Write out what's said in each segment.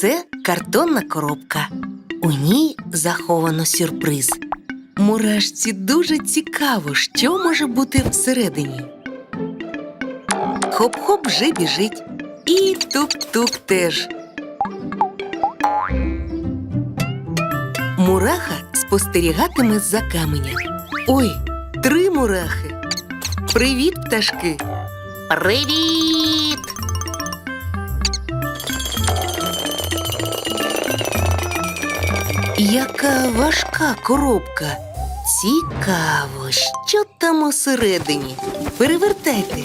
Це картонна коробка. У ній заховано сюрприз. Мурашці дуже цікаво, що може бути всередині. Хоп-хоп вже біжить. І тук-тук теж. Мураха спостерігатиме з-за каменя. Ой, три мурахи. Привіт, пташки. Привіт! Яка важка коробка. Цікаво, що там усередині. Перевертайте.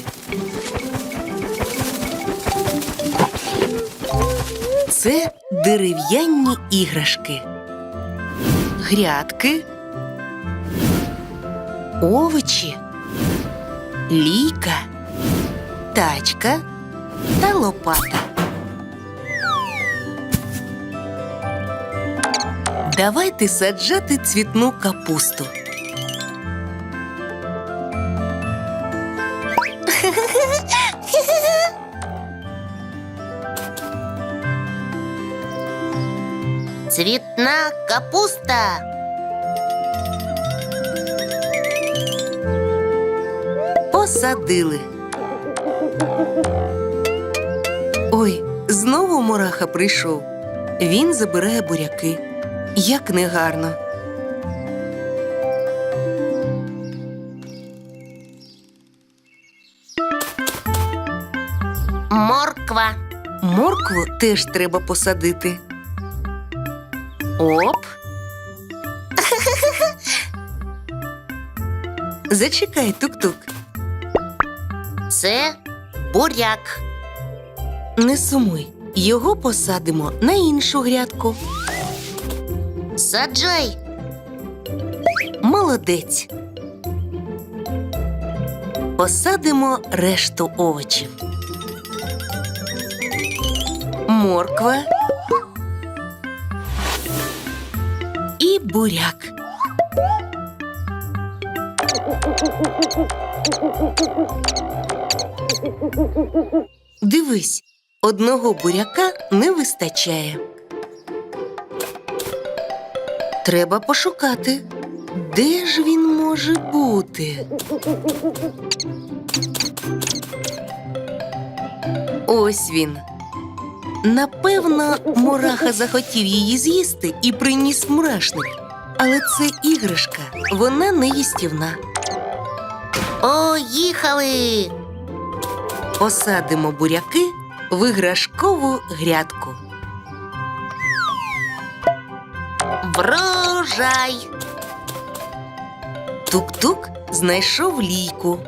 Це дерев'яні іграшки. Грядки. Овочі. Лійка. Тачка та лопата. Давайте саджати цвітну капусту. Цвітна капуста. Посадили. Ой, знову мураха прийшов. Він забирає буряки. Як негарно. Морква. Моркву теж треба посадити. Оп. Зачекай, тук-тук. Це буряк. Не сумуй. Його посадимо на іншу грядку. Саджай. Молодець. Посадимо решту овочів. Морква. І буряк. Дивись, одного буряка не вистачає. Треба пошукати. Де ж він може бути? Ось він. Напевно, мураха захотів її з'їсти і приніс мурашник. Але це іграшка, вона не їстівна. Поїхали. Посадимо буряки в іграшкову грядку. Врожай. Тук-тук знайшов лійку.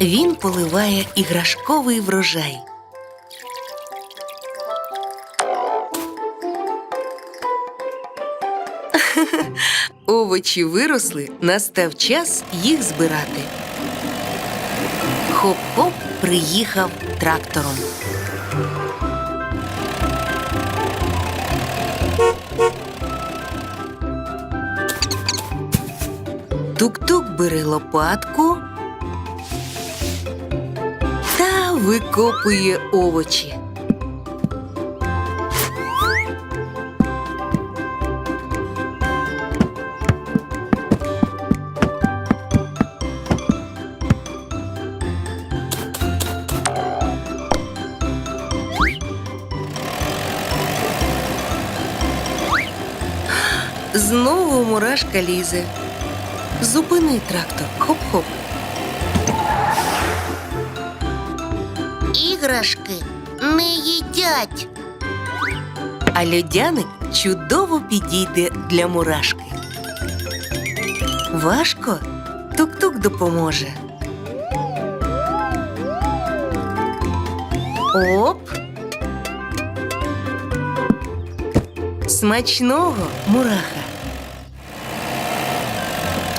Він поливає іграшковий врожай. Овочі виросли, настав час їх збирати. Хоп-хоп приїхав трактором. Тук-тук бере лопатку та викопує овочі. Знову мурашка лізе. Зупини трактор. Хоп-хоп. Іграшки не їдять. А людяник чудово підійде для мурашки. Важко тук-тук допоможе. Оп. Смачного мураха.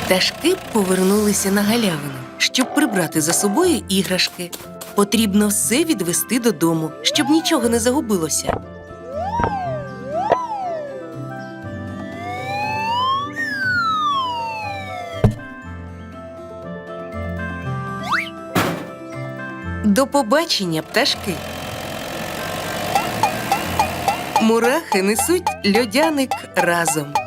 Пташки повернулися на галявину, щоб прибрати за собою іграшки. Потрібно все відвести додому, щоб нічого не загубилося. До побачення, пташки. Мурахи несуть льодяник разом.